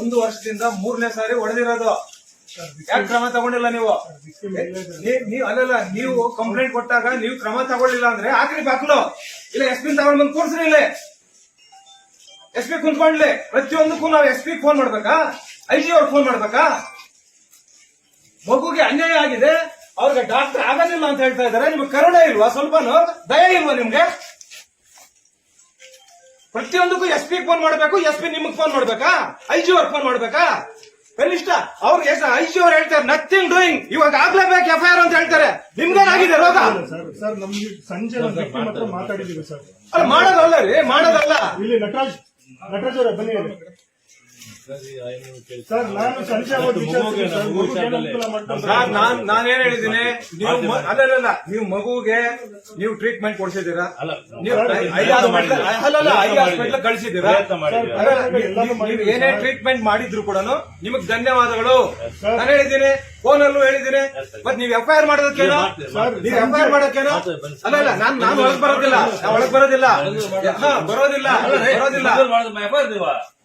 ಒಂದು ವರ್ಷದಿಂದ ಮೂರನೇ ಸಾರಿ ಹೊಡೆದಿರೋದು. ಯಾಕೆ ಕ್ರಮ ತಗೊಂಡಿಲ್ಲ ನೀವು? ನೀವು ಅಲ್ಲಲ್ಲ, ನೀವು ಕಂಪ್ಲೇಂಟ್ ಕೊಟ್ಟಾಗ ನೀವು ಕ್ರಮ ತಗೊಳ್ಳಿಲ್ಲ ಅಂದ್ರೆ ಹಾಕ್ರಿ ಬಾಕ್ಲು ಇಲ್ಲ ಎಸ್ ಪಿ ತಗೊಂಡ್ ಬಂದು ಕೂರ್ಸ್ರಿ ಇಲ್ಲಿ. ಎಸ್ ಪಿ ಕುಂತ್ಕೊಂಡ್ಲಿ ಪ್ರತಿಯೊಂದಕ್ಕೂ ನಾವು ಎಸ್ ಪಿ ಫೋನ್ ಮಾಡ್ಬೇಕಾ? ಐ ಜಿ ಅವ್ರಿಗೆ ಫೋನ್ ಮಾಡ್ಬೇಕಾ? ಮಗುಗೆ ಅನ್ಯಾಯ ಆಗಿದೆ. ಅವ್ರಿಗೆ ಡಾಕ್ಟರ್ ಆಗೋದಿಲ್ಲ ಅಂತ ಹೇಳ್ತಾ ಇದಾರೆ ನಿಮ್ಗೆ ಕರುಣೆ ಇಲ್ವಾ? ಸ್ವಲ್ಪನು? ದಯ ಇಲ್ವಾ ನಿಮ್ಗೆ? ಪ್ರತಿಯೊಂದಕ್ಕೂ ಎಸ್ ಪಿ ಫೋನ್ ಮಾಡಬೇಕು ಎಸ್ ಪಿ ನಿಮ್ಗೆ ಫೋನ್ ಮಾಡ್ಬೇಕಾ? ಐ ಜಿ ಅವ್ರಿಗೆ ಫೋನ್ ಮಾಡ್ಬೇಕಾ? ಕನಿಷ್ಠ ಅವ್ರಿಗೆ ಐ ಜಿ ಅವ್ರು ಹೇಳ್ತಾರೆ ನಥಿಂಗ್ ಡೂಯಿಂಗ್ ಇವಾಗ ಆಗ್ಲೇಬೇಕು ಎಫ್ ಐ ಆರ್ ಅಂತ ಹೇಳ್ತಾರೆ. ನಿಮ್ಗೇನಾಗಿದೆ ರೋಗ? ಸರ್ ಸರ್ ನಮ್ಗೆ ಸಂಜೆ ಮಾತಾಡಿದೀವಿ ಸರ್. ಅಲ್ಲ ಮಾಡೋದಲ್ಲ ರೀ ಮಾಡೋದಲ್ಲ. ಇಲ್ಲಿ ನಟರಾಜ್ ನಟರಾಜ್ ಅವರೇ ಬನ್ನಿ ಇಲ್ಲಿ. ಸರ್ ನಾನು ಸಂಜೆ ಸರ್ ನಾನ್ ನಾನ್ ನಾನೇನ್ ಹೇಳಿದ್ದೀನಿ? ನೀವು ಮ- ಅಲ್ಲಲ್ಲ ನೀವು ಮಗುಗೆ ನೀವು ಟ್ರೀಟ್ಮೆಂಟ್ ಕೊಡ್ಸಿದ್ದೀರಾ? ನೀವು ಐ ಹಾಸ್ಪಿಟ್ಲ್ ಅಲ್ಲಲ್ಲ ಐ ಹಾಸ್ಪಿಟ್ಲ್ ಕಳಿಸಿದ್ದೀರಾ? ಅಲ್ಲ, ನೀವು- ನೀವು ಏನೇ ಟ್ರೀಟ್ಮೆಂಟ್ ಮಾಡಿದ್ರು ಕೂಡ ನಿಮಗ್ ಧನ್ಯವಾದಗಳು. ನಾನು ಹೇಳಿದ್ದೀನಿ ಫೋನ್ ಅಲ್ಲೂ ಹೇಳಿದ್ದೀನಿ. ಮತ್ ನೀವು ಎಫ್ ಐ ಆರ್ ಮಾಡೋದಕ್ಕೇನು? ನೀವ್ ಎಫ್ ಐ ಆರ್ ಮಾಡೋಕ್ಕೇನು ಅಲ್ಲ ಅಲ್ಲ ನಾನ್ ನಾನು ಒಳಗ್ ಬರೋದಿಲ್ಲ. ನಾನು ಒಳಗ್ ಬರೋದಿಲ್ಲ. ಹಾ ಬರೋದಿಲ್ಲ. ಬರೋದಿಲ್ಲ. ಅಲ್ಲ,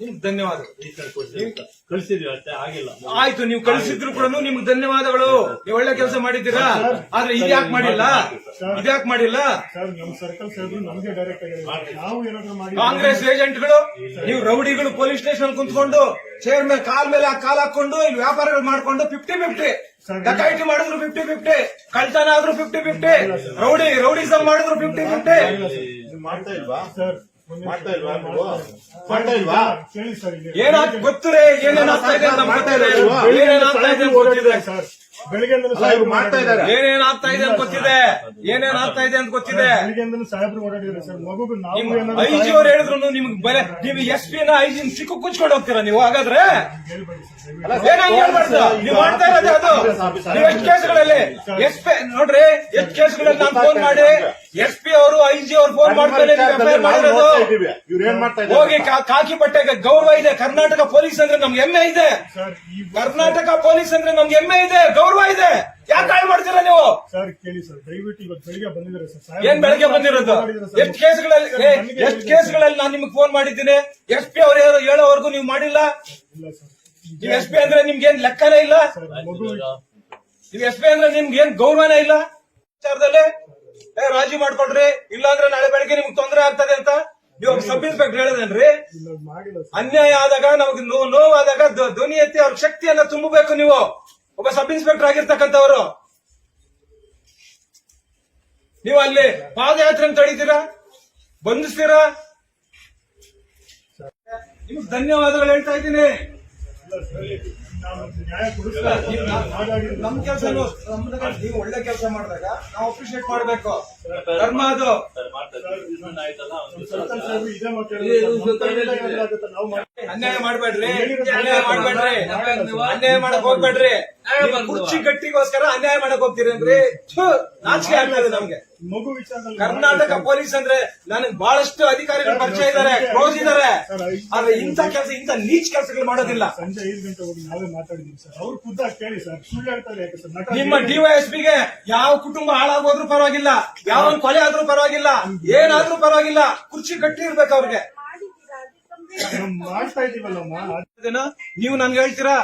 ನಿಮ್ಗೆ ಧನ್ಯವಾದ ಕಳಿಸಿದ್ವಿ ಅಷ್ಟೇ ಆಗಿಲ್ಲ. ಆಯ್ತು ನೀವು ಕಳಿಸಿದ್ರು ಕೂಡ ನಿಮ್ಗೆ ಧನ್ಯವಾದಗಳು. ನೀವು ಒಳ್ಳೆ ಕೆಲಸ ಮಾಡಿದ್ದೀರಾ? ಆದ್ರೆ ಇದ್ಯಾಕ್ ಮಾಡಿಲ್ಲ? ಇದ್ಯಾಕ್ ಮಾಡಿಲ್ಲ? ಸರ್ ನಮ್ಮ ಸರ್ಕಲ್ ಸಾಹೇಬರು ನಮಗೆ ಡೈರೆಕ್ಟ್ ನಾವು ಏನಾದ್ರು ಮಾಡಿ ಕಾಂಗ್ರೆಸ್ ಏಜೆಂಟ್ಗಳು ನೀವು ರೌಡಿಗಳು ಪೊಲೀಸ್ ಸ್ಟೇಷನ್ ಕುಂತ್ಕೊಂಡು ಚೇರ್ ಮೇಲೆ ಕಾಲ್ ಮೇಲೆ ಕಾಲ್ ಹಾಕೊಂಡು ಇಲ್ಲಿ ವ್ಯಾಪಾರಗಳು ಮಾಡ್ಕೊಂಡು ಫಿಫ್ಟಿ ಫಿಫ್ಟಿ ಡಕಾಯಿಟಿ ಮಾಡಿದ್ರು ಫಿಫ್ಟಿ ಫಿಫ್ಟಿ ಕಳ್ತನ ಆದ್ರೂ ಫಿಫ್ಟಿ ಫಿಫ್ಟಿ ರೌಡಿ ರೌಡಿಸಮ್ ಮಾಡಿದ್ರು ಫಿಫ್ಟಿ ಫಿಫ್ಟಿ ಮಾಡ್ತಾ ಇಲ್ವಾ? ಸರ್ ಮಾಡ್ತಾ ಇಲ್ವಾ ನೀವು? ಮಾಡ್ತಾ ಇಲ್ವಾ? ಕೇಳಿ ಸರ್ ಇಲ್ಲಿ ಏನಾಗ್ ಗೊತ್ತಿದೆ ಏನೇನ್ ಇದೆ ಅಂತ ಮಾಡ್ತಾ ಗೊತ್ತಿದೆ ಇದೆ ಅಂತ ಗೊತ್ತಿದೆ. ಸರ್. ಬೆಳಿಗ್ಗೆಯಿಂದ ಅಲ್ಲ ಇವ್ರು ಮಾಡ್ತಾ ಇದ್ದಾರೆ. ಏನೇನ್ ಆಗ್ತಾ ಇದೆ ಅಂತ ಗೊತ್ತಿದೆ. ಏನೇನ್ ಆಗ್ತಾ ಇದೆ ಅಂತ ಗೊತ್ತಿದೆ. ಬೆಳಿಗ್ಗೆಯಿಂದ ಸಾಹೇಬ್ರು ಓಡಾಡಿದ್ದಾರೆ ಸರ್. ಮಗುಗೂ ನಾವು ನಿಮ್ಮ ಏನಾದ್ರು ಐ ಜಿ ಅವ್ರು ಹೇಳಿದ್ರು ನಿಮ್ಗೆ ಬೆಲೆ ನೀವು ಎಸ್ ಪಿ ನ ಐಜಿ ಸಿಕ್ಕು ಕುಚ್ಕೊಂಡು ಹೋಗ್ತೀರಾ ನೀವು? ಹಾಗಾದ್ರೆ? ಹೇಳ್ಬೇಡಿ ಸರ್ ದಯವಿಟ್ಟು. ಏನಾಗಿ ಹೇಳ್ಬಾರ್ದು ನೀವು ಮಾಡ್ತಾ ಇರೋದೇ ಅದು. ನೀವು ಎಷ್ಟು ಕೇಸ್ಗಳಲ್ಲಿ ಎಸ್ ಪಿ ನೋಡ್ರಿ ಎಷ್ಟು ಕೇಸ್ಗಳಲ್ಲಿ ನಾನು ಫೋನ್ ಮಾಡಿ ಎಸ್ ಪಿ ಅವರು ಐ ಜಿ ಅವ್ರು ಫೋನ್ ಮಾಡ್ತಾರೆ ಹೋಗಿ ಕಾಕಿ ಬಟ್ಟೆಗೆ ಗೌರವ ಇದೆ ಕರ್ನಾಟಕ ಪೊಲೀಸ್ ಅಂದ್ರೆ ನಮ್ಗೆ ಹೆಮ್ಮೆ ಇದೆ. ಸರ್ ಕರ್ನಾಟಕ ಪೊಲೀಸ್ ಅಂದ್ರೆ ನಮ್ಗೆ ಹೆಮ್ಮೆ ಇದೆ ಗೌರವ ಇದೆ. ಯಾಕೆ ಹಾಳು ಮಾಡ್ತೀರಾ ನೀವು? ಸರ್ ಕೇಳಿ ಸರ್ ದಯವಿಟ್ಟು ಇವತ್ತು ಬೆಳಿಗ್ಗೆ ಬಂದಿದ್ದಾರೆ ಸರ್. ಏನ್ ಬೆಳಗ್ಗೆ ಬಂದಿರೋದು? ಎಷ್ಟು ಕೇಸ್ಗಳಲ್ಲಿ ಎಷ್ಟು ಕೇಸ್ಗಳಲ್ಲಿ ನಾನು ನಿಮ್ಗೆ ಫೋನ್ ಮಾಡಿದ್ದೀನಿ? ಎಸ್ ಪಿ ಅವ್ರು ಹೇಳೋ- ಹೇಳೋವರೆಗೂ ನೀವು ಮಾಡಿಲ್ಲ? ಇಲ್ಲ ಸರ್. ನೀವು ಎಸ್ ಪಿ ಅಂದ್ರೆ ನಿಮ್ಗೆ ಏನ್ ಲೆಕ್ಕನೇ ಇಲ್ಲ? ನೀವು ಎಸ್ ಪಿ ಅಂದ್ರೆ ನಿಮ್ಗೆ ಏನ್ ಗೌರವನೇ ಇಲ್ಲ? ವಿಚಾರದಲ್ಲಿ ಏ ರಾಜಿ ಮಾಡ್ಕೊಳ್ರಿ ಇಲ್ಲಾಂದ್ರೆ ನಾಳೆ ಬೆಳಗ್ಗೆ ನಿಮ್ಗೆ ತೊಂದರೆ ಆಗ್ತದೆ ಅಂತ ನೀವು ಸಬ್ ಇನ್ಸ್ಪೆಕ್ಟರ್ ಹೇಳದನ್ರಿ? ಅನ್ಯಾಯ ಆದಾಗ ನಮಗೆ ನೋವಾದಾಗ ಧ್ವ- ಧ್ವನಿ ಎತ್ತಿ ಅವ್ರ ಶಕ್ತಿಯನ್ನ ತುಂಬಬೇಕು ನೀವು. ಒಬ್ಬ ಸಬ್ ಇನ್ಸ್ಪೆಕ್ಟರ್ ಆಗಿರ್ತಕ್ಕಂಥವ್ರು. ನೀವು ಅಲ್ಲಿ ಪಾದಯಾತ್ರೆ ತಡೀತೀರಾ? ಬಂಧಿಸ್ತೀರಾ? ನಿಮ್ಗೆ ಧನ್ಯವಾದಗಳು ಹೇಳ್ತಾ ಇದ್ದೀನಿ. ನಮ್ ಕೆಲಸ ನೀವು ಒಳ್ಳೆ ಕೆಲಸ ಮಾಡಿದಾಗ ನಾವು ಅಪ್ರಿಶಿಯೇಟ್ ಮಾಡ್ಬೇಕು. ಧರ್ಮ ಅದು. ಅನ್ಯಾಯ ಮಾಡ್ಬೇಡ್ರಿ. ಅನ್ಯಾಯ ಮಾಡ್ಬೇಡ್ರಿ. ಅನ್ಯಾಯ ಮಾಡಕ್ ಹೋಗ್ಬೇಡ್ರಿ. ಕುರ್ಚಿ ಗಟ್ಟಿಗೋಸ್ಕರ ಅನ್ಯಾಯ ಮಾಡಕ್ ಹೋಗ್ತೀರಿ ಅಂದ್ರೆ ನಾಚಿಕೆ ಆಗ್ತದೆ ನಮ್ಗೆ. ಮಗು ವಿಚಾರದಲ್ಲಿ ಕರ್ನಾಟಕ ಪೊಲೀಸ್ ಅಂದ್ರೆ ನನಗೆ ಬಹಳಷ್ಟು ಅಧಿಕಾರಿಗಳು ಪರಿಚಯ ಇದ್ದಾರೆ ಕ್ಲೋಸ್ ಇದ್ದಾರೆ. ಆದ್ರೆ ಇಂಥ ಕೆಲಸ ಇಂಥ ನೀಚ್ ಕೆಲಸಗಳು ಮಾಡೋದಿಲ್ಲ. ಸಂಜೆ ಐದು ಗಂಟೆ ಹೋಗಿ ನಾವೇ ಮಾತಾಡಿದೀವಿ ಸರ್. ಅವ್ರು ಖುದ್ದ ಕೇಳಿ ಸರ್. ಸುಳ್ಳು ಹೇಳ್ತಾರೆ ಯಾಕೆ ಸರ್? ನಟ ನಿಮ್ಮ ಡಿವೈಎಸ್ಪಿಗೆ ಯಾವ ಕುಟುಂಬ ಹಾಳಾಗೋದ್ರೂ ಪರವಾಗಿಲ್ಲ ಯಾವ ಒಂದ್ ಕೊಲೆ ಆದ್ರೂ ಪರವಾಗಿಲ್ಲ ಏನಾದ್ರೂ ಪರವಾಗಿಲ್ಲ ಕುರ್ಚಿ ಗಟ್ಟಿ ಇರ್ಬೇಕು ಅವ್ರಿಗೆ. ನಾವು ಮಾಡ್ತಾ ಇದೀವಲ್ಲಮ್ಮ ಅದೇನೋ ನೀವು ನನ್ಗೆ ಹೇಳ್ತೀರಾ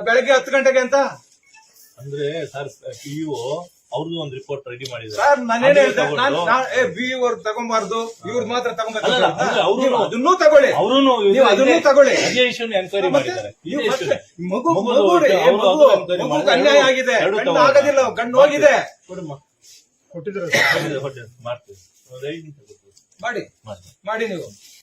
ಬೆಳಗ್ಗೆ ಹತ್ತು ಗಂಟೆಗೆ ಅಂತ? ಅಂದ್ರೆ ಸರ್ ಪಿಯು ಅವ್ರದ್ದು ಒಂದು ರಿಪೋರ್ಟ್ ರೆಡಿ ಮಾಡಿದ್ದಾರೆ. ಸರ್ ನಾನೇನ್ ಹೇಳ್ದೆ? ನಾನ್ ಏ ಬಿ ಅವ್ರು ತಗೊಂಬಾರ್ದು. ಇವ್ರು ಮಾತ್ರ ಅಂದ್ರೆ ಅವ್ರು- ಅದನ್ನೂ ತಗೊಳ್ಳಿ. ಅವರೂ ನೀವು ಅದನ್ನೂ ತಗೊಳ್ಳಿ. ಅಜಯೇಶನ್ ಎನ್ಕ್ವೈರಿ ಮಾಡಿದ್ದಾರೆ. ನೀವು ಇದೇ ಮತ್ತೆ issue. ಮಗು ಮಗುದು ಮಗು ರೀ, ಅವ್ರು ಮಗು ಅದು enquiry ಮಗುಗೆ ಮಾಡಿದ್ದಾರೆ. ಅನ್ಯಾಯ ಆಗಿದೆ. ಎರಡು ಕಣ್ಣು ತಗೊಂಡು. ಆಗೋದಿಲ್ಲ ಕಣ್ಣು ಹೋಗಿದೆ. ಕೊಡಮ್ಮ. ಕೊಟ್ಟಿದ್ದಾರೆ ಸರ್? ಹೊಟ್ಟೆ- ಹೊಟ್ಟೆ ಮಾಡ್ತೀವಿ. ಒಂದು ಐದು ನಿಮಿಷ ಕೊಟ್ಟು. ಮಾಡಿ ಮಾಡಿ ನೀವು.